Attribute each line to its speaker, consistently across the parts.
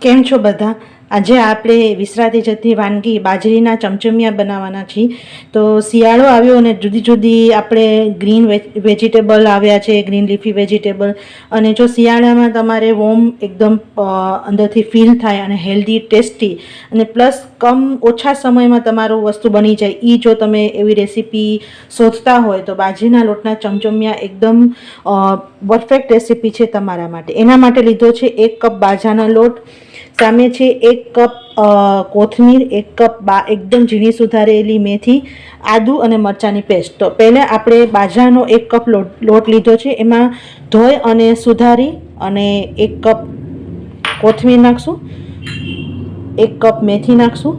Speaker 1: કેમ છો બધા? આજે આપણે વિસરાતી જતી વાનગી બાજરીના ચમચમિયા બનાવવાના છીએ. તો શિયાળો આવ્યો અને જુદી જુદી આપણે ગ્રીન વેજીટેબલ આવ્યા છે, ગ્રીન લીફી વેજીટેબલ. અને જો શિયાળામાં તમારે વોમ એકદમ અંદરથી ફીલ થાય અને હેલ્ધી, ટેસ્ટી અને પ્લસ કમ ઓછા સમયમાં તમારું વસ્તુ બની જાય એ જો તમે એવી રેસીપી શોધતા હોય તો બાજરીના લોટના ચમચમિયા એકદમ પરફેક્ટ રેસીપી છે તમારા માટે. એના માટે લીધો છે એક કપ બાજરાનો લોટ સામે છે એક કપ કોથમીર, એક કપ બા, એકદમ ઝીણી સુધારેલી મેથી, આદુ અને મરચાંની પેસ્ટ. તો પહેલાં આપણે બાજરાનો એક કપ લોટ લોટ લીધો છે. એમાં ધોઈ અને સુધારી અને એક કપ કોથમીર નાખશું, એક કપ મેથી નાખશું.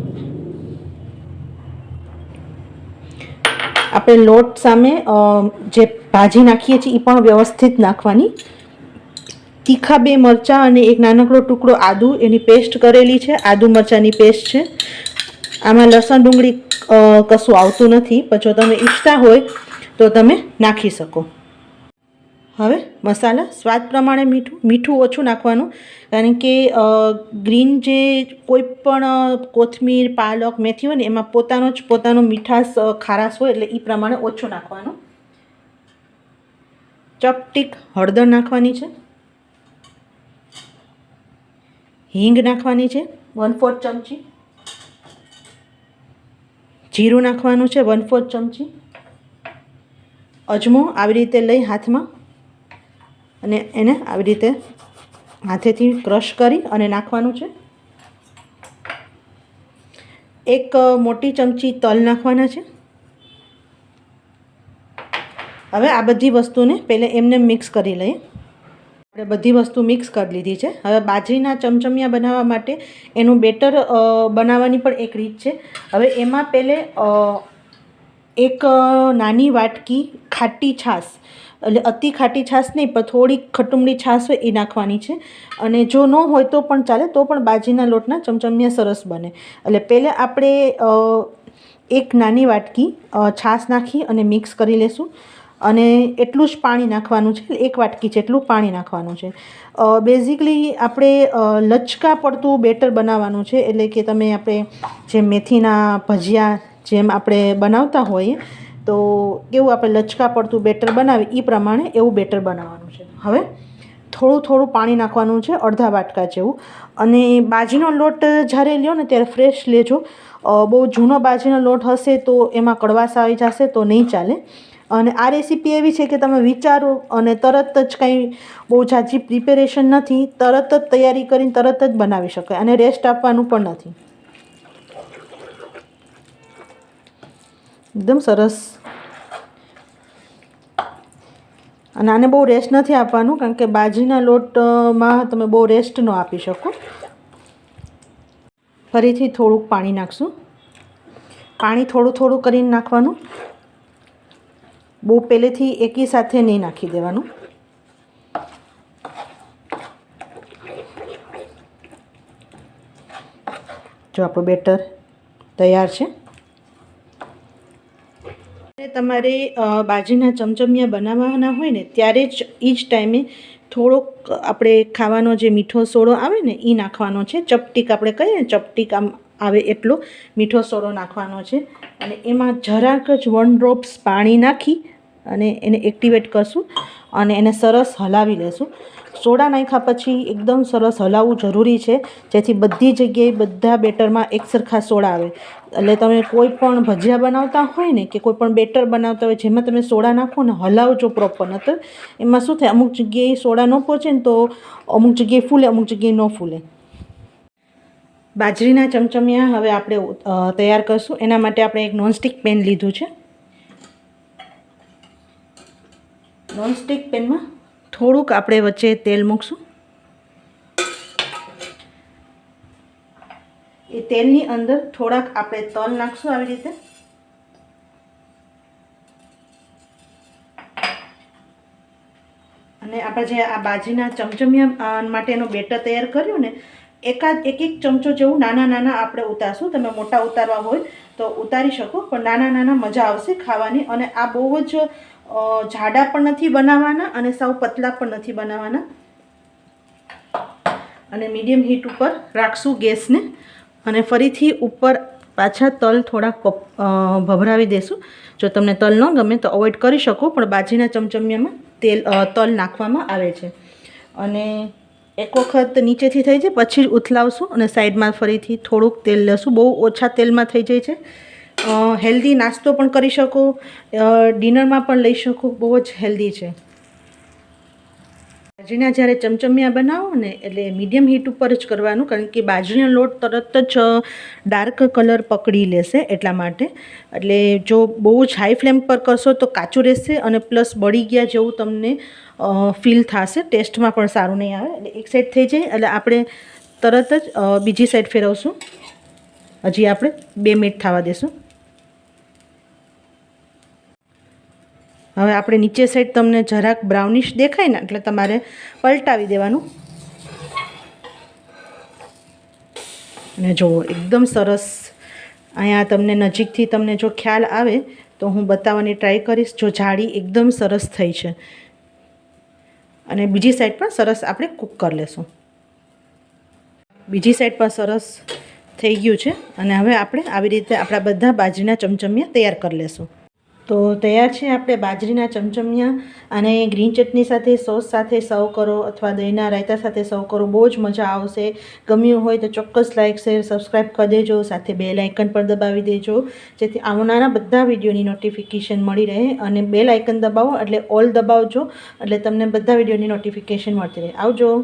Speaker 1: આપણે લોટ સામે જે ભાજી નાખીએ છીએ એ પણ વ્યવસ્થિત નાખવાની. તીખા બે મરચાં અને એક નાનકડો ટુકડો આદુ એની પેસ્ટ કરેલી છે. આદુ મરચાંની પેસ્ટ છે. આમાં લસણ ડુંગળી કશું આવતું નથી. પણ જો તમે ઈચ્છતા હોય તો તમે નાખી શકો. હવે મસાલા, સ્વાદ પ્રમાણે મીઠું. મીઠું ઓછું નાખવાનું. કારણ કે ગ્રીન જે કોઈ પણ કોથમીર, પાલક, મેથી હોય ને, એમાં પોતાનો જ પોતાનો મીઠાશ ખારાશ હોય એટલે એ પ્રમાણે ઓછું નાખવાનું. ચપટીક હળદર નાખવાની છે. હિંગ નાખવાની છે. વન ફોર્થ ચમચી. જીરું નાખવાનું છે વન ફોર્થ ચમચી. અજમો આવી રીતે લઈ હાથમાં અને એને આવી રીતે હાથેથી ક્રશ કરી અને નાખવાનું છે. એક મોટી ચમચી તલ નાખવાના છે. હવે આ બધી વસ્તુને પહેલાં એમને મિક્સ કરી લઈએ. આપણે બધી વસ્તુ મિક્સ કરી લીધી છે. હવે બાજરીના ચમચમિયા બનાવવા માટે એનું બેટર બનાવવાની પણ એક રીત છે. હવે એમાં પહેલે એક નાની વાટકી ખાટી છાશ, એટલે અતિ ખાટી છાશ નહીં, પણ થોડીક ખટુમડી છાશ હોય એ નાખવાની છે. અને જો ન હોય તો પણ ચાલે, તો પણ બાજરીના લોટના ચમચમિયા સરસ બને. એટલે પહેલાં આપણે એક નાની વાટકી છાશ નાખી અને મિક્સ કરી લેશું. અને એટલું જ પાણી નાખવાનું છે, એક વાટકી જેટલું પાણી નાખવાનું છે. બેઝિકલી આપણે લચકા પડતું બેટર બનાવવાનું છે, એટલે કે તમે આપણે જે મેથીના ભજીયા જેમ આપણે બનાવતા હોઈએ, તો કેવું આપણે લચકા પડતું બેટર બનાવી એ પ્રમાણે એવું બેટર બનાવવાનું છે. હવે થોડું થોડું પાણી નાખવાનું છે, અડધા વાટકા જેવું. અને બાજીનો લોટ જ્યારે લ્યો ને ત્યારે ફ્રેશ લેજો. બહુ જૂનો બાજીનો લોટ હશે તો એમાં કડવાશ આવી જશે, તો નહીં ચાલે. અને આ રેસીપી એવી છે કે તમે વિચારો અને તરત જ કંઈ બહુ ઝાઝી પ્રિપેરેશન નથી, તરત જ તૈયારી કરીને તરત જ બનાવી શકાય અને રેસ્ટ આપવાનું પણ નથી. એકદમ સરસ. અને આને બહુ રેસ્ટ નથી આપવાનું કારણ કે બાજરીના લોટમાં તમે બહુ રેસ્ટ ન આપી શકો. ફરીથી થોડુંક પાણી નાખશું. પાણી થોડું થોડું કરીને નાખવાનું. બહુ પહેલેથી એકી સાથે નહીં નાખી દેવાનું. જો આપણું બેટર તૈયાર છે. તમારે બાજરીના ચમચમિયા બનાવવાના હોય ને, ત્યારે જ એ જ ટાઈમે થોડોક આપણે ખાવાનો જે મીઠો સોડો આવે ને એ નાખવાનો છે. ચપટીક આપણે કહીએ ને, ચપટીક આમ આવે એટલો મીઠો સોડો નાખવાનો છે. અને એમાં જરાક જ વન ડ્રોપ્સ પાણી નાખી અને એને એક્ટિવેટ કરશું અને એને સરસ હલાવી લેશું. સોડા નાખ્યા પછી એકદમ સરસ હલાવવું જરૂરી છે. જેથી બધી જગ્યાએ બધા બેટરમાં એક સરખા સોડા આવે. એટલે તમે કોઈ પણ ભજીયા બનાવતા હોય ને કે કોઈ પણ બેટર બનાવતા હોય, જેમાં તમે સોડા નાખો ને હલાવજો પ્રોપર નતર એમાં શું થાય, અમુક જગ્યાએ સોડા ન પહોંચે ને તો અમુક જગ્યાએ ફૂલે, અમુક જગ્યાએ ન ફૂલે. બાજરીના ચમચમિયા હવે આપણે તૈયાર કરશું. એના માટે આપણે એક નોનસ્ટિક પેન લીધું છે. નોનસ્ટિક પેનમાં થોડુંક આપણે વચ્ચે તેલ મૂકશું. એ તેલની અંદર થોડાક આપણે તલ નાખશું આવી રીતે. અને આપણે જે આ બાજીના ચમચમિયા માટેનો બેટર તૈયાર કર્યું ને, એકાદ એક એક ચમચો જેવું નાના નાના આપણે ઉતારશું. તમે મોટા ઉતારવા હોય તો ઉતારી શકો, પણ નાના નાના મજા આવશે ખાવાની. અને આ બહુ જ જાડા પણ નથી બનાવવાના અને સાવ પતલા પણ નથી બનાવવાના અને મીડિયમ હીટ ઉપર રાખશું ગેસને. અને ફરીથી ઉપર પાછા તલ પપ ભભરાવી દેશું. જો તમને તલ ન ગમે તો અવોઇડ કરી શકો, પણ બાજીના ચમચમિયામાં તેલ તલ નાખવામાં આવે છે. અને એક વખત નીચેથી થઈ જાય, પછી જ ઉથલાવશું અને સાઈડમાં ફરીથી થોડુંક તેલ લેશું. બહુ ઓછા તેલમાં થઈ જાય છે. હેલ્ધી નાસ્તો પણ કરી શકો ડિનરમાં પણ લઈ શકો, બહુ જ હેલ્ધી છે. બાજરીના જ્યારે ચમચમિયા બનાવો ને, એટલે મીડિયમ હીટ ઉપર જ કરવાનું, કારણ કે બાજરીનો લોટ તરત જ ડાર્ક કલર પકડી લેશે એટલા માટે. એટલે જો બહુ જ હાઈ ફ્લેમ પર કરશો તો કાચું રહેશે અને પ્લસ બળી ગયા જેવું તમને ફીલ થશે. ટેસ્ટમાં પણ સારું નહીં આવે. એટલે એક સાઈડ થઈ જાય, એટલે આપણે તરત જ બીજી સાઈડ ફેરવશું. હજી આપણે બે મિનિટ થવા દેશું. હવે આપણે નીચે સાઈડ તમને જરાક બ્રાઉનિશ દેખાય ને, એટલે તમારે પલટાવી દેવાનું. અને જુઓ એકદમ સરસ. અહીંયા તમને નજીકથી તમને જો ખ્યાલ આવે, તો હું બતાવવાની ટ્રાય કરીશ. જો જાળી એકદમ સરસ થઈ છે. અને બીજી સાઈડ પણ સરસ આપણે કૂક કરી લેશું. બીજી સાઈડ પણ સરસ થઈ ગયું છે. અને હવે આપણે આવી રીતે આપણા બધા બાજરીના ચમચમિયા તૈયાર કરી લેશું. તો તૈયાર છે આપણે બાજરીના ચમચમિયા અને ગ્રીન ચટણી સાથે, સોસ સાથે સર્વ કરો અથવા દહીંના રાયતા સાથે સર્વ કરો. બહુ જ મજા આવશે. ગમ્યું હોય તો ચોક્કસ લાઇક શેર સબસ્ક્રાઈબ કરી દેજો. સાથે બેલ આઇકન પર દબાવી દેજો, જેથી આવનારા બધા વિડીયોની નોટિફિકેશન મળી રહે. અને બેલ આઇકન દબાવો એટલે ઓલ દબાવજો, એટલે તમને બધા વિડીયોની નોટિફિકેશન મળતી રહે. આવજો.